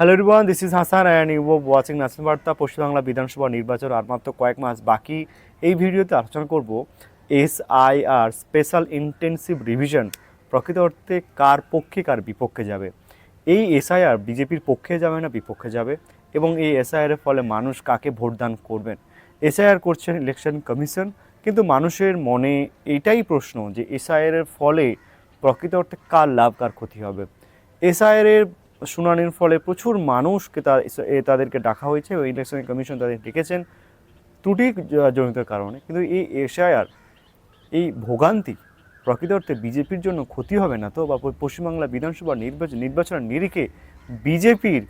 Hello everyone this is Hasan and you watching national Barta Paschimbangla বিধানসভা নির্বাচন আর মাত্র কয়েক মাস বাকি। এই ভিডিওতে আলোচনা করব আর স্পেশাল ইন্টেন্সিভ রিভিশন প্রকৃত অর্থে কার পক্ষে কার বিপক্ষে যাবে। এই এসআইআর বিজেপির পক্ষে যাবে না, বিপক্ষে যাবে এবং এই এসআইআর এর ফলে মানুষ কাকে ভোটদান করবেন? এসআইআর করছেন ইলেকশন কমিশন কিন্তু মানুষের মনে এটাই প্রশ্ন যে এসআইআর এর ফলে প্রকৃত অর্থে কার লাভ, কার ক্ষতি হবে? এসআইআর এর শুনানির ফলে প্রচুর মানুষকে তার তাদেরকে ডাকা হয়েছে এবং ইলেকশন কমিশন তাদের ডেকেছেন ত্রুটি জনিত কারণে। কিন্তু এই এসআইআর, এই ভোগান্তি প্রকৃত অর্থে বিজেপির জন্য ক্ষতি হবে না তো? বা পশ্চিমবাংলা বিধানসভা নির্বাচন নির্বাচনের নিরিখে বিজেপির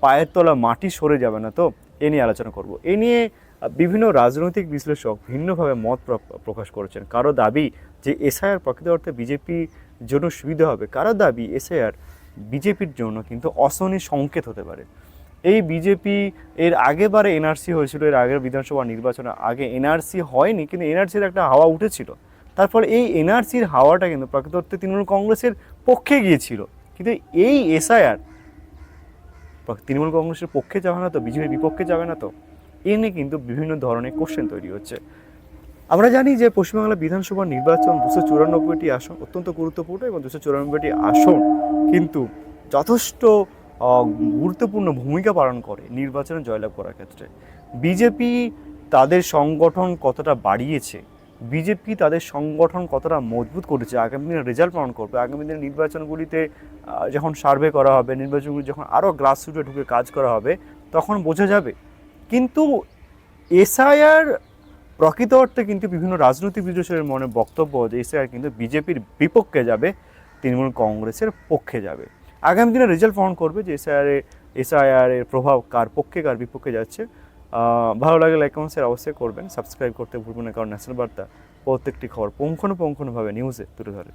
পায়ের তলা মাটি সরে যাবে না তো? এ নিয়ে আলোচনা করব। এ নিয়ে বিভিন্ন রাজনৈতিক বিশ্লেষক ভিন্নভাবে মত প্র- প্রকাশ করেছেন। কারও দাবি যে এসআইআর প্রকৃত অর্থে বিজেপির জন্য সুবিধা হবে, কারও দাবি এসআইআর বিজেপির জন্য কিন্তু অশনি সংকেত হতে পারে। এই বিজেপি এর আগেবারে এনআরসি হয়েছিল, এর আগের বিধানসভা নির্বাচনের আগে এনআরসি হয়নি, কিন্তু এনআরসির একটা হাওয়া উঠেছিল। তারপর এই এনআরসির হাওয়াটা কিন্তু প্রকৃত অর্থে তৃণমূল কংগ্রেসের পক্ষে গিয়েছিল। কিন্তু এই এসআইআর, তৃণমূল কংগ্রেসের পক্ষে যাবে না তো, বিজেপির বিপক্ষে যাবে না তো, এ নিয়ে কিন্তু বিভিন্ন ধরনের কোশ্চেন তৈরি হচ্ছে। আমরা জানি যে পশ্চিমবাংলা বিধানসভা নির্বাচন দুশো চুরানব্বইটি আসন অত্যন্ত গুরুত্বপূর্ণ এবং দুশো চুরানব্বইটি আসন কিন্তু যথেষ্ট গুরুত্বপূর্ণ ভূমিকা পালন করে নির্বাচনে জয়লাভ করার ক্ষেত্রে। বিজেপি তাদের সংগঠন কতটা বাড়িয়েছে? বিজেপি তাদের সংগঠন কতটা মজবুত করেছে? আগামী দিনে রেজাল্ট প্রমাণ করবে? আগামী দিনে নির্বাচনগুলিতে যখন সার্ভে করা হবে, নির্বাচনগুলি যখন আরও গ্রাসরুটে ঢুকে কাজ করা হবে, তখন বোঝা যাবে। কিন্তু এসআইআর প্রকৃত অর্থে কিন্তু বিভিন্ন রাজনৈতিক বিশ্লেষণের মনে বক্তব্য যে এসআইআর কিন্তু বিজেপির বিপক্ষে যাবে, তৃণমূল কংগ্রেসের পক্ষে যাবে। আগামী দিনে রেজাল্ট প্রমাণ করবে যে এসআইআর এসআইআর এর প্রভাব কার পক্ষে, কার বিপক্ষে যাচ্ছে। ভালো লাগে লাইক কমেন্ট শেয়ার অবশ্যই করবেন। সাবস্ক্রাইব করতে ভুলবেন না, কারণ ন্যাশনাল বার্তা প্রত্যেকটি খবর পুঙ্খানুপুঙ্খভাবে নিউজে তুলে ধরে।